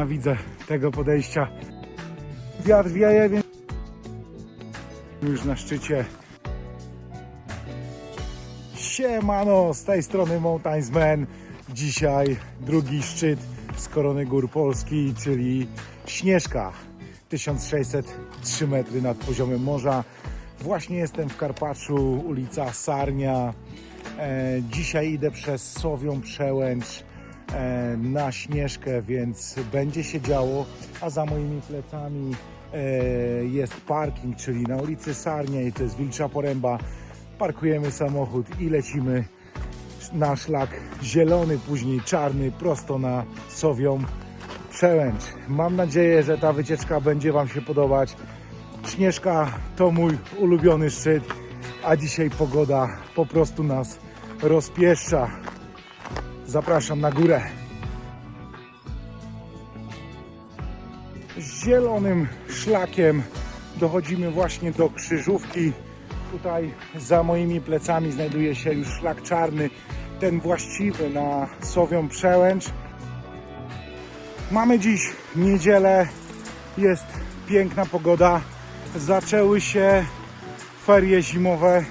Widzę tego podejścia. Wiatr wieje, więc już na szczycie. Siemano, z tej strony Mountains Man. Dzisiaj drugi szczyt z Korony Gór Polski, czyli Śnieżka. 1603 metry nad poziomem morza. Właśnie jestem w Karpaczu, ulica Sarnia. E, dzisiaj idę przez Sowią Przełęcz na Śnieżkę, więc będzie się działo, a za moimi plecami e, jest parking, czyli na ulicy Sarniej, to jest Wilcza Poręba. Parkujemy samochód i lecimy na szlak zielony, później czarny, prosto na Sowią Przełęcz. Mam nadzieję, że ta wycieczka będzie Wam się podobać. Śnieżka to mój ulubiony szczyt, a dzisiaj pogoda po prostu nas rozpieszcza. Zapraszam na górę. Zielonym szlakiem dochodzimy właśnie do krzyżówki. Tutaj za moimi plecami znajduje się już szlak czarny, ten właściwy na Sowią Przełęcz. Mamy dziś niedzielę, jest piękna pogoda. Zaczęły się ferie zimowe,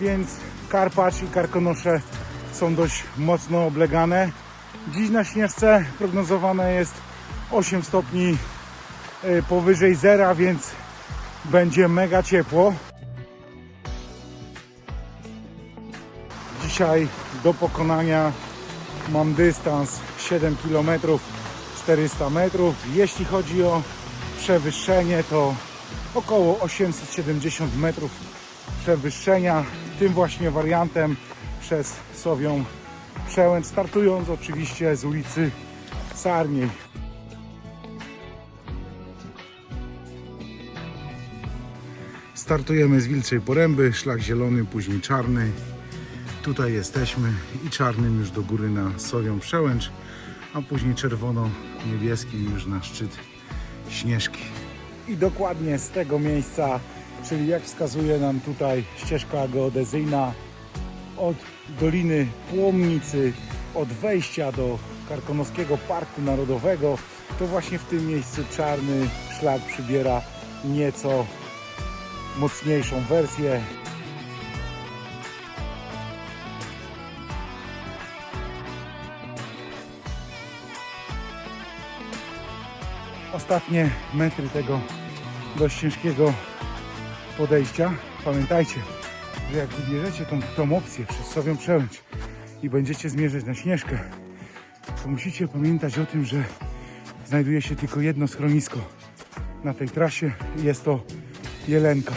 więc Karpacz i Karkonosze są dość mocno oblegane. Dziś na Śnieżce prognozowane jest 8 stopni y, powyżej zera, więc będzie mega ciepło. Dzisiaj do pokonania mam dystans 7 km 400 metrów. Jeśli chodzi o przewyższenie, to około 870 metrów przewyższenia. Tym właśnie wariantem przez Sowią Przełęcz, startując oczywiście z ulicy Sarniej. Startujemy z Wilczej Poręby, szlak zielony, później czarny. Tutaj jesteśmy i czarnym już do góry na Sowią Przełęcz, a później czerwono-niebieskim już na szczyt Śnieżki. I dokładnie z tego miejsca, czyli jak wskazuje nam tutaj ścieżka geodezyjna od Doliny Płomnicy, od wejścia do Karkonoskiego Parku Narodowego, to właśnie w tym miejscu czarny szlak przybiera nieco mocniejszą wersję. Ostatnie metry tego dość ciężkiego podejścia. Pamiętajcie, że jak wybierzecie tą, tą opcję przez Sowią Przełęcz i będziecie zmierzać na Śnieżkę, to musicie pamiętać o tym, że znajduje się tylko jedno schronisko na tej trasie. Jest to Jelenka.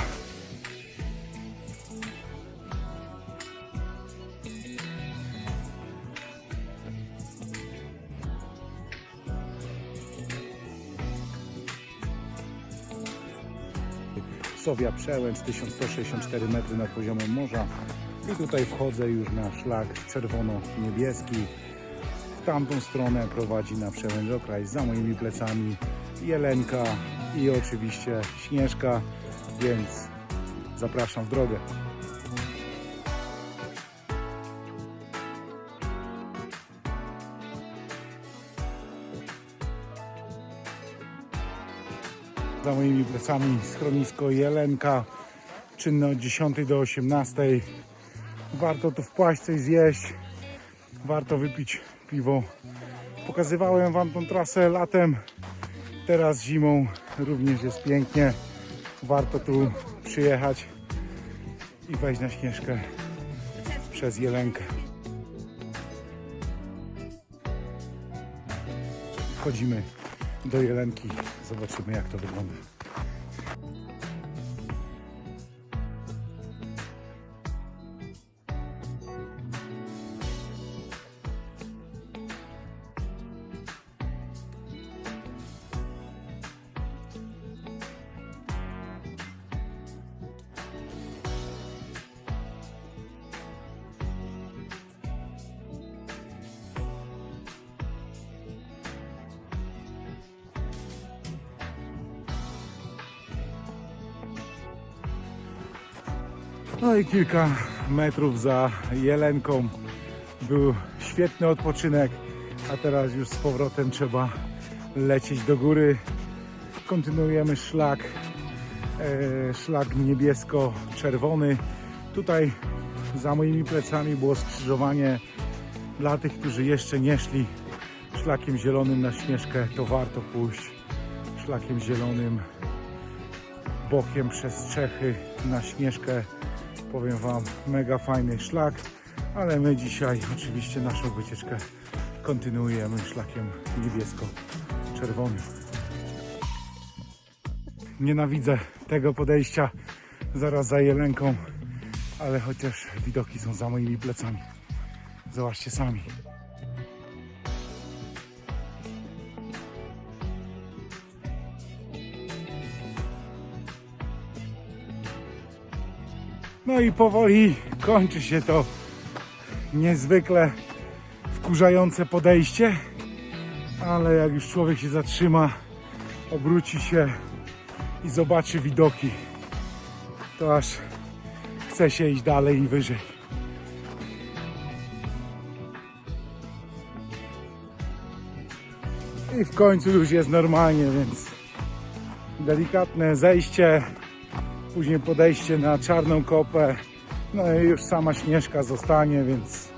Sowia Przełęcz, 1164 metry nad poziomem morza. I tutaj wchodzę już na szlak czerwono-niebieski. W tamtą stronę prowadzi na przełęcz okraj za moimi plecami Jelenka i oczywiście Śnieżka, więc zapraszam w drogę. Za moimi plecami schronisko Jelenka, czynne od 10 do 18. Warto tu wpaść, coś zjeść, warto wypić piwo. Pokazywałem Wam tą trasę latem, teraz zimą również jest pięknie. Warto tu przyjechać i wejść na śnieżkę przez Jelenkę. Wchodzimy do Jelenki, zobaczymy jak to wygląda. No i kilka metrów za Jelenką był świetny odpoczynek, a teraz już z powrotem trzeba lecieć do góry. Kontynuujemy szlak, e, szlak niebiesko-czerwony. Tutaj za moimi plecami było skrzyżowanie dla tych, którzy jeszcze nie szli szlakiem zielonym na Śnieżkę, to warto pójść szlakiem zielonym bokiem przez Czechy na Śnieżkę. Powiem Wam, mega fajny szlak, ale my dzisiaj oczywiście naszą wycieczkę kontynuujemy szlakiem niebiesko-czerwonym. Nienawidzę tego podejścia zaraz za jelenką, ale chociaż widoki są za moimi plecami. Zobaczcie sami. No i powoli kończy się to niezwykle wkurzające podejście, ale jak już człowiek się zatrzyma, obróci się i zobaczy widoki, to aż chce się iść dalej i wyżej. I w końcu już jest normalnie, więc delikatne zejście, później podejście na czarną kopę, no i już sama śnieżka zostanie, więc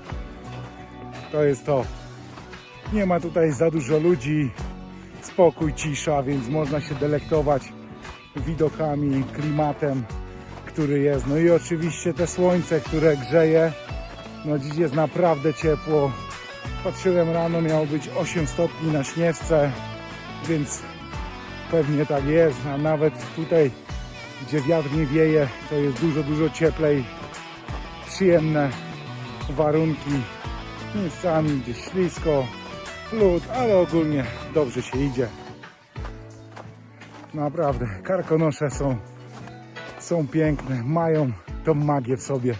to jest to. Nie ma tutaj za dużo ludzi, spokój, cisza, więc można się delektować widokami, klimatem, który jest. No i oczywiście te słońce, które grzeje. No dziś jest naprawdę ciepło. Patrzyłem rano, miało być 8 stopni na śnieżce, więc pewnie tak jest. A nawet tutaj, gdzie wiatr nie wieje, to jest dużo, dużo cieplej. Przyjemne warunki. Miejscami gdzieś ślisko, lód, ale ogólnie dobrze się idzie. Naprawdę, karkonosze są, są piękne, mają tą magię w sobie.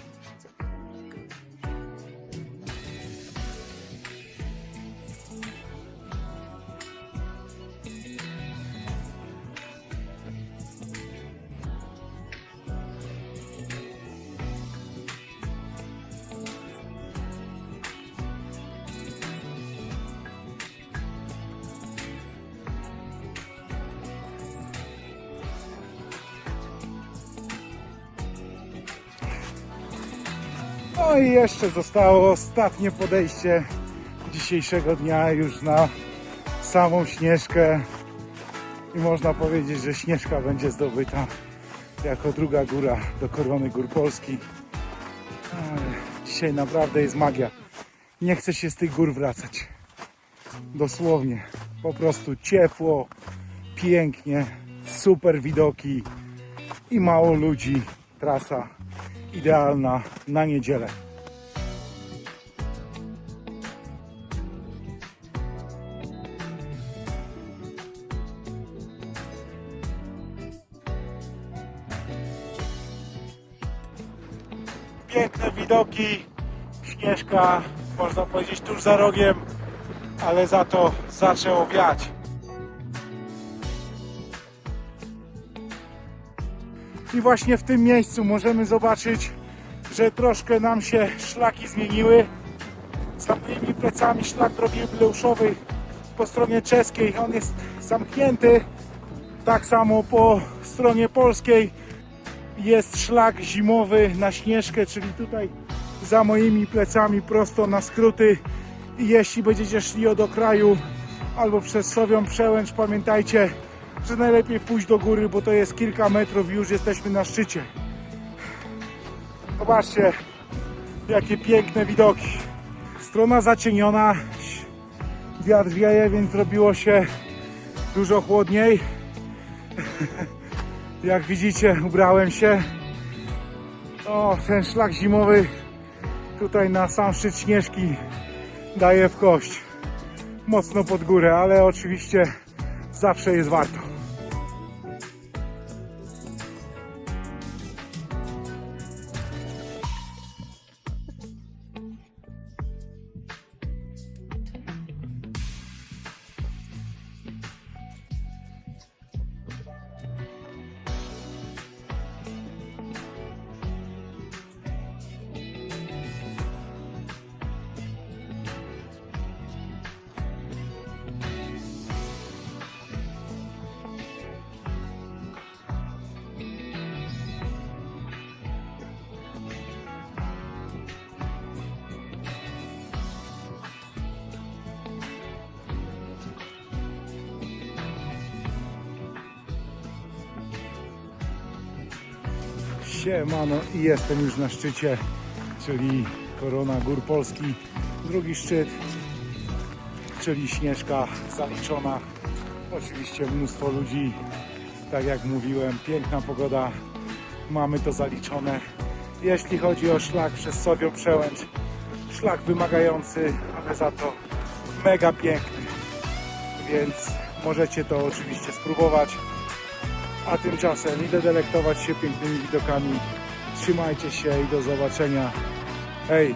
No i jeszcze zostało ostatnie podejście dzisiejszego dnia już na samą Śnieżkę i można powiedzieć, że Śnieżka będzie zdobyta jako druga góra do korony gór Polski. Dzisiaj naprawdę jest magia. Nie chce się z tych gór wracać. Dosłownie. Po prostu ciepło, pięknie, super widoki i mało ludzi. Trasa idealna na niedzielę. Piękne widoki, śnieżka, można powiedzieć tuż za rogiem, ale za to zaczęło wiać. I właśnie w tym miejscu możemy zobaczyć, że troszkę nam się szlaki zmieniły. Za moimi plecami szlak drogi jubileuszowej po stronie czeskiej, on jest zamknięty. Tak samo po stronie polskiej jest szlak zimowy na Śnieżkę, czyli tutaj za moimi plecami prosto na skróty. Jeśli będziecie szli od kraju albo przez Sowią Przełęcz, pamiętajcie, że najlepiej pójść do góry, bo to jest kilka metrów i już jesteśmy na szczycie. Zobaczcie, jakie piękne widoki. Strona zacieniona, wiatr wieje, więc zrobiło się dużo chłodniej. Jak widzicie, ubrałem się. O, ten szlak zimowy tutaj na sam szczyt Śnieżki daje w kość. Mocno pod górę, ale oczywiście zawsze jest warto. Siemano i jestem już na szczycie, czyli Korona Gór Polski. Drugi szczyt, czyli Śnieżka zaliczona. Oczywiście mnóstwo ludzi, tak jak mówiłem, piękna pogoda, mamy to zaliczone. Jeśli chodzi o szlak przez Sowią Przełęcz, szlak wymagający, ale za to mega piękny, więc możecie to oczywiście spróbować. A tymczasem idę delektować się pięknymi widokami. Trzymajcie się i do zobaczenia. Hej!